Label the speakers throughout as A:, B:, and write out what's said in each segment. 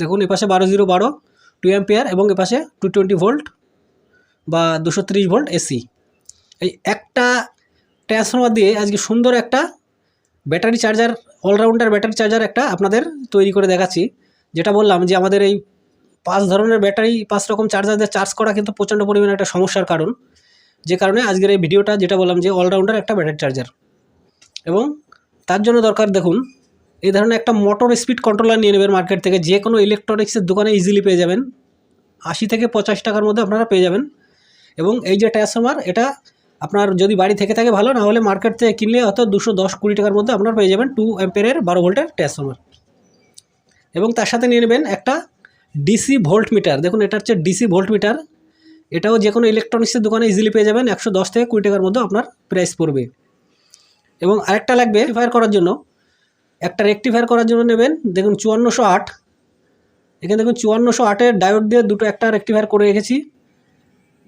A: দেখুন, এপাশে বারো জিরো বারো টু অ্যাম্পিয়ার এবং এপাশে টু টোয়েন্টি ভোল্ট বা দুশো তিরিশ ভোল্ট এসি এই একটা ট্রান্সফর্মার দিয়ে আজকে সুন্দর একটা battery charger all rounder battery charger একটা আপনাদের তৈরি করে দেখাচ্ছি। যেটা বললাম যে আমাদের এই পাঁচ ধরনের ব্যাটারি পাঁচ রকম চার্জার দিয়ে চার্জ করা কিন্তু প্রচণ্ড পরিমাণে একটা সমস্যার কারণ। যে কারণে আজকের এই ভিডিওটা যেটা বললাম যে অলরাউন্ডার একটা ব্যাটারি চার্জার এবং তার জন্য দরকার দেখুন এই ধরনের একটা মোটর স্পিড কন্ট্রোলার নিয়ে নেবেন মার্কেট থেকে। যে কোনো ইলেকট্রনিক্সের দোকানে ইজিলি পেয়ে যাবেন। আশি থেকে পঁচাশ টাকার মধ্যে আপনারা পেয়ে যাবেন। এবং এই যে ট্রান্সফর্মার এটা আপনার যদি বাড়ি থেকে থাকে ভালো, না হলে মার্কেট থেকে কিনলে হয়তো দুশো দশ কুড়ি টাকার মধ্যে আপনারা পেয়ে যাবেন টু অ্যাম্পেয়ারের বারো ভোল্টের ট্রান্সফর্মার এবং তার সাথে নিয়ে নেবেন একটা ডিসি ভোল্ট মিটার দেখুন, এটা হচ্ছে ডিসি ভোল্ট মিটার এটাও যে কোনো ইলেকট্রনিক্সের দোকানে ইজিলি পেয়ে যাবেন। একশো দশ থেকে কুড়ি টাকার মধ্যে আপনার প্রাইস পড়বে। এবং আরেকটা লাগবে রেক্টিফায়ার করার জন্য। একটা রেক্টিফায়ার করার জন্য নেবেন। দেখুন চুয়ান্নশো আট। এখানে দেখুন চুয়ান্নশো আটের ডায়োড দিয়ে দুটো একটা রেক্টিফায়ার করে রেখেছি।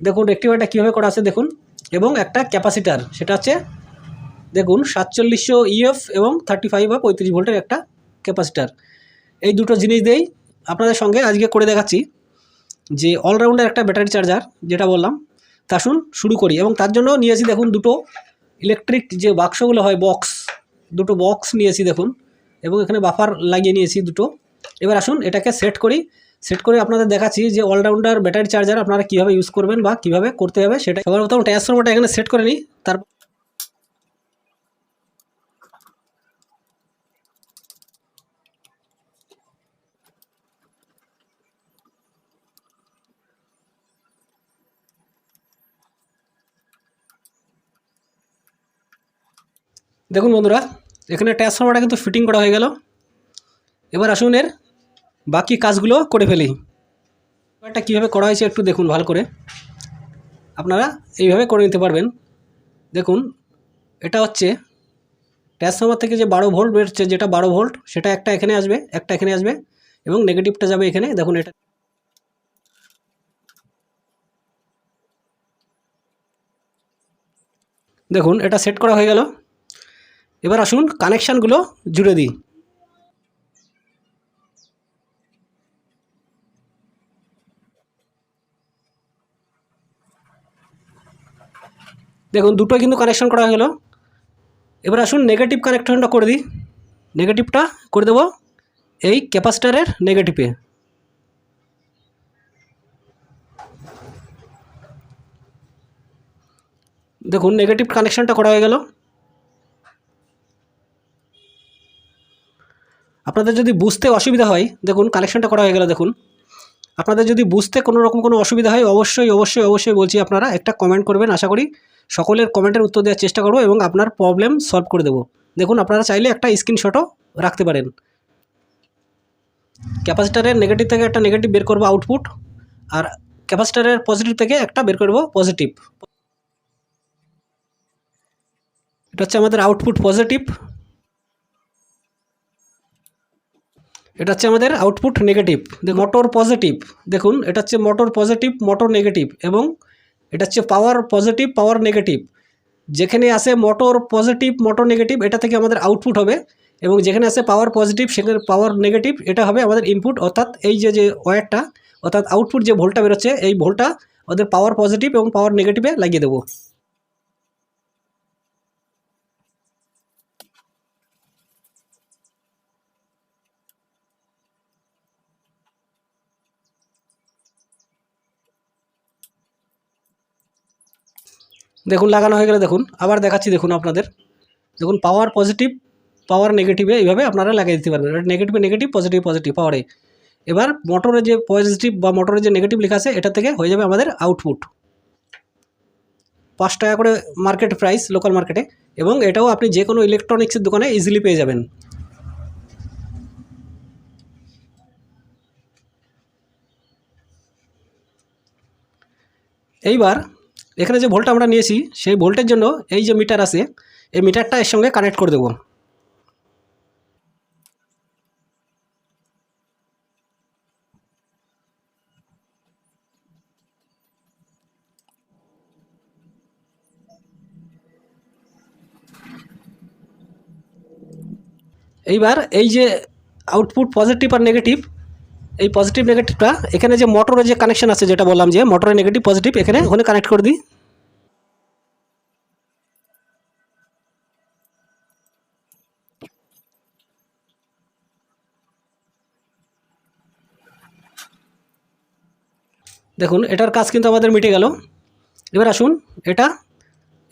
A: দেখুন রেক্টিফায়ারটা কীভাবে করা আছে দেখুন। এবং একটা ক্যাপাসিটার সেটা হচ্ছে দেখুন সাতচল্লিশশো ইএফ এবং থার্টি ফাইভ বা পঁয়ত্রিশ ভোল্টের একটা ক্যাপাসিটার এই দুটো জিনিস দিয়েই আপনাদের সঙ্গে আজকে করে দেখাচ্ছি যে অলরাউন্ডার একটা ব্যাটারি চার্জার যেটা বললাম, তা আসুন শুরু করি। এবং তার জন্য নিয়েছি দেখুন দুটো ইলেকট্রিক যে বাক্সগুলো হয় বক্স দুটো বক্স নিয়েছি দেখুন। এবং এখানে বাফার লাগিয়ে নিয়েছি দুটো। এবার আসুন এটাকে সেট করি। সেট করে আপনাদের দেখাচ্ছি যে অলরাউন্ডার ব্যাটারি চার্জার আপনারা কীভাবে ইউজ করবেন বা কীভাবে করতে হবে সেটা। সবার প্রথম ট্রান্সফর্মারটা এখানে সেট করে নিই। তার দেখুন বন্ধুরা এখানে ট্রান্সফর্মারটা কিন্তু ফিটিং করা হয়ে গেল। এবার আসুন এর বাকি কাজগুলো করে ফেলি। এটা কীভাবে করা হয়েছে একটু দেখুন ভালো করে। আপনারা এইভাবে করে নিতে পারবেন। দেখুন, এটা হচ্ছে ট্রান্সফর্মার থেকে যে বারো ভোল্ট বেরোচ্ছে যেটা বারো ভোল্ট সেটা একটা এখানে আসবে, একটা এখানে আসবে এবং নেগেটিভটা যাবে এখানে। দেখুন, এটা দেখুন, এটা সেট করা হয়ে গেল। এবার আসুন কানেকশানগুলো জুড়ে দিই। দেখুন দুটোই কিন্তু কানেকশন করা হয়ে গেল। এবার আসুন নেগেটিভ কানেকশনটা করে দিই। নেগেটিভটা করে দেবো এই ক্যাপাসিটারের নেগেটিভে দেখুন নেগেটিভ কানেকশনটা করা হয়ে গেল। আপনাদের যদি বুঝতে অসুবিধা হয়, দেখুন কানেকশনটা করা হয়ে গেল, দেখুন। আপনাদের যদি বুঝতে কোনো রকম কোনো অসুবিধা হয়, অবশ্যই অবশ্যই অবশ্যই বলছি আপনারা একটা কমেন্ট করবেন। আশা করি সকলের কমেন্টের উত্তর দেওয়ার চেষ্টা করব এবং আপনার প্রবলেম সলভ করে দেবো। দেখুন, আপনারা চাইলে একটা স্ক্রিনশটও রাখতে পারেন। ক্যাপাসিটারের নেগেটিভ থেকে একটা নেগেটিভ বের করব আউটপুট আর ক্যাপাসিটারের পজিটিভ থেকে একটা বের করব পজিটিভ এটা হচ্ছে আমাদের আউটপুট পজিটিভ এটা হচ্ছে আমাদের আউটপুট নেগেটিভ মোটর পজিটিভ দেখুন, এটা হচ্ছে মোটর পজিটিভ মোটর নেগেটিভ এবং এটা হচ্ছে পাওয়ার পজিটিভ পাওয়ার নেগেটিভ যেখানে আসে মোটর পজিটিভ মোটর নেগেটিভ এটা থেকে আমাদের আউটপুট হবে এবং যেখানে আসে পাওয়ার পজিটিভ সেখানে পাওয়ার নেগেটিভ এটা হবে আমাদের ইনপুট অর্থাৎ এই যে যে ওয়্যারটা অর্থাৎ আউটপুট যে ভোল্টটা বেরোচ্ছে, এই ভোল্টটা ওদের পাওয়ার পজিটিভ এবং পাওয়ার নেগেটিভে লাগিয়ে দেবো। দেখুন, লাগানো হয়ে গেলে দেখুন, আবার দেখাচ্ছি দেখুন আপনাদের। দেখুন পাওয়ার পজিটিভ পাওয়ার নেগেটিভে এইভাবে আপনারা লাগিয়ে দিতে পারবেন। নেগেটিভে নেগেটিভ পজিটিভ পজিটিভ পাওয়ারে এবার মোটরের যে পজিটিভ বা মোটরের যে নেগেটিভ লেখা আছে, এটা থেকে হয়ে যাবে আমাদের আউটপুট পাঁচ টাকা করে মার্কেট প্রাইস লোকাল মার্কেটে এবং এটাও আপনি যে কোনো ইলেকট্রনিক্সের দোকানে ইজিলি পেয়ে যাবেন। এইবার এখানে যে ভোল্ট আমরা নিয়েছি, সেই ভোল্টের জন্য এই যে মিটার আছে, এই মিটারটা এর সঙ্গে কানেক্ট করে দেবো। এইবার এই যে আউটপুট পজিটিভ আর নেগেটিভ এই পজিটিভ নেগেটিভটা এখানে যে মোটরের যে কানেকশন আছে যেটা বললাম যে মোটরের নেগেটিভ পজিটিভ এখানে ওখানে কানেক্ট করে দিই। দেখুন, এটার কাজ কিন্তু আমাদের মিটে গেল। এবার আসুন, এটা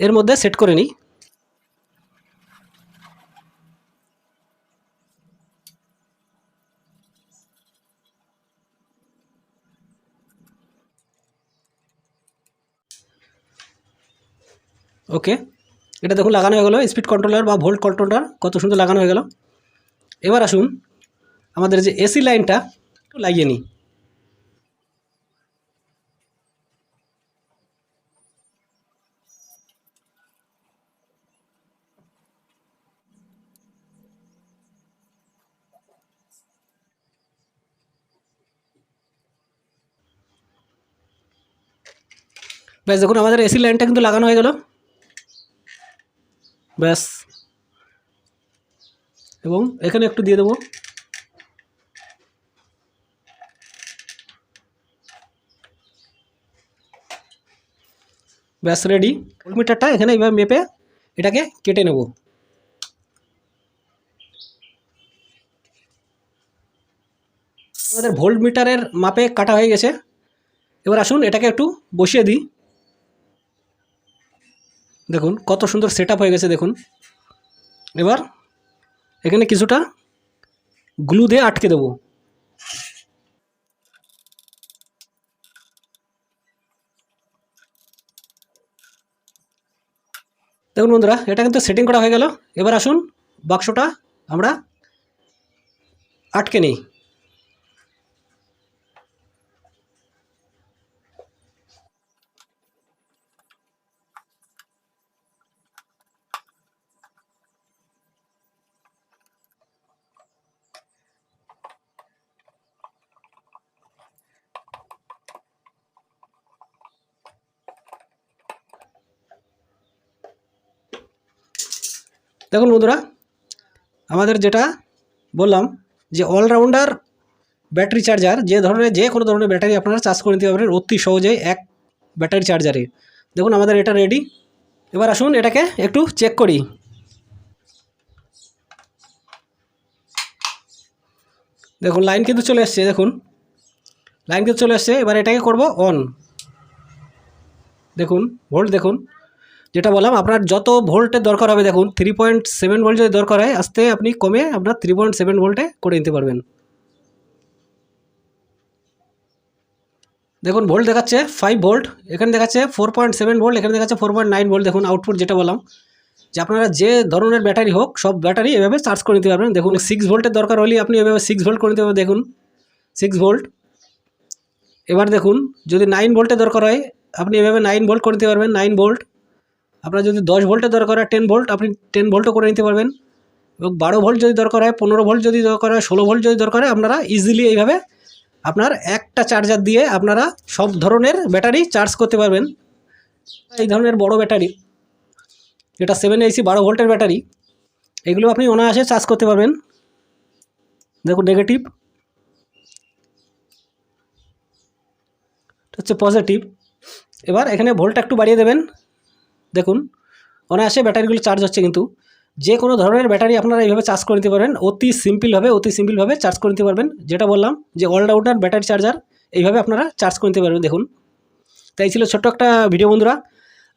A: এর মধ্যে সেট করে নিই। ওকে, এটা দেখুন লাগানো হয়ে গেলো স্পিড কন্ট্রোলার বা ভোল্ট কন্ট্রোলার কত সুন্দর লাগানো হয়ে গেল। এবার আসুন, আমাদের যে এসি লাইনটা লাগিয়ে নিই। ব্যাস দেখুন, আমাদের এসি লাইনটা কিন্তু লাগানো হয়ে গেল। ব্যাস। এবং এখানে একটু দিয়ে দেবো। ব্যাস রেডি ভোল্টমিটারটা এখানে এইভাবে মেপে এটাকে কেটে নেব। আমাদের ভোল্ট মিটারের মাপে কাটা হয়ে গেছে। এবার আসুন এটাকে একটু বসিয়ে দিই। দেখুন, কত সুন্দর সেট হয়ে গেছে, দেখুন। এবার এখানে কিছুটা গ্লু দিয়ে আটকে দেবো। দেখুন বন্ধুরা, এটা কিন্তু সেটিং করা হয়ে গেল। এবার আসুন, বাক্সটা আমরা আটকে নিই। দেখুন বন্ধুরা, আমাদের যেটা বললাম যে অলরাউন্ডার ব্যাটারি চার্জার যে ধরনের, যে কোনো ধরনের ব্যাটারি আপনারা চার্জ করে নিতে পারবেন অতি সহজেই এক ব্যাটারি চার্জারে দেখুন আমাদের এটা রেডি এবার আসুন এটাকে একটু চেক করি। দেখুন লাইন কিন্তু চলে এসছে, দেখুন। লাইন কিন্তু চলে এসছে, এবার এটাকে করব অন দেখুন ভোল্ট দেখুন। যেটা বললাম, আপনার যত ভোল্টের দরকার হবে, দেখুন থ্রি পয়েন্ট সেভেন ভোল্ট যদি দরকার হয়, আস্তে আপনি কমে আপনার থ্রি পয়েন্ট সেভেন ভোল্টে করে নিতে পারবেন। দেখুন ভোল্ট দেখাচ্ছে ফাইভ ভোল্ট এখানে দেখাচ্ছে ফোর পয়েন্ট সেভেন ভোল্ট এখানে দেখাচ্ছে ফোর পয়েন্ট নাইন ভোল্ট দেখুন আউটপুট যেটা বললাম, যে আপনারা যে ধরনের ব্যাটারি হোক, সব ব্যাটারি এভাবে চার্জ করে নিতে পারবেন। দেখুন সিক্স ভোল্টের দরকার হলে আপনি এভাবে সিক্স ভোল্ট করে নিতে পারবেন। দেখুন সিক্স ভোল্ট এবার দেখুন, যদি নাইন ভোল্টের দরকার হয়, আপনি এভাবে নাইন ভোল্ট করে নিতে পারবেন নাইন ভোল্ট আপনার যদি দশ ভোল্টের দরকার হয় টেন ভোল্ট আপনি টেন ভোল্টও করে নিতে পারবেন। এবং বারো ভোল্ট যদি দরকার হয়, পনেরো ভোল্ট যদি দরকার হয়, ষোলো ভোল্ট যদি দরকার হয়, আপনারা ইজিলি এইভাবে আপনার একটা চার্জার দিয়ে আপনারা সব ধরনের ব্যাটারি চার্জ করতে পারবেন। এই ধরনের বড় ব্যাটারি, যেটা সেভেন এসি বারো ভোল্টের ব্যাটারি, এগুলো আপনি অনায়াসে চার্জ করতে পারবেন। দেখুন নেগেটিভ হচ্ছে পজিটিভ এবার এখানে ভোল্টটা একটু বাড়িয়ে দেবেন। দেখুন, অনায়াসে ব্যাটারিগুলো চার্জ হচ্ছে কিন্তু। যে কোনো ধরনের ব্যাটারি আপনারা এইভাবে চার্জ করে নিতে পারবেন অতি সিম্পলভাবে অতি সিম্পলভাবে চার্জ করে নিতে পারবেন। যেটা বললাম যে অলরাউন্ডার ব্যাটারি চার্জার এইভাবে আপনারা চার্জ করে নিতে পারবেন, দেখুন। তাই ছিল ছোট্ট একটা ভিডিও বন্ধুরা।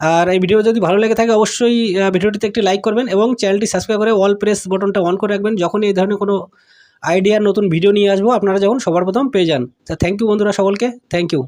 A: আর এই ভিডিও যদি ভালো লেগে থাকে, অবশ্যই ভিডিওটিতে একটি লাইক করবেন এবং চ্যানেলটি সাবস্ক্রাইব করে অল প্রেস বটনটা অন করে রাখবেন। যখন এই ধরনের কোনো আইডিয়ার নতুন ভিডিও নিয়ে আসব, আপনারা যখন সবার প্রথম পেয়ে যান। তা থ্যাংক ইউ বন্ধুরা সকলকে থ্যাংক ইউ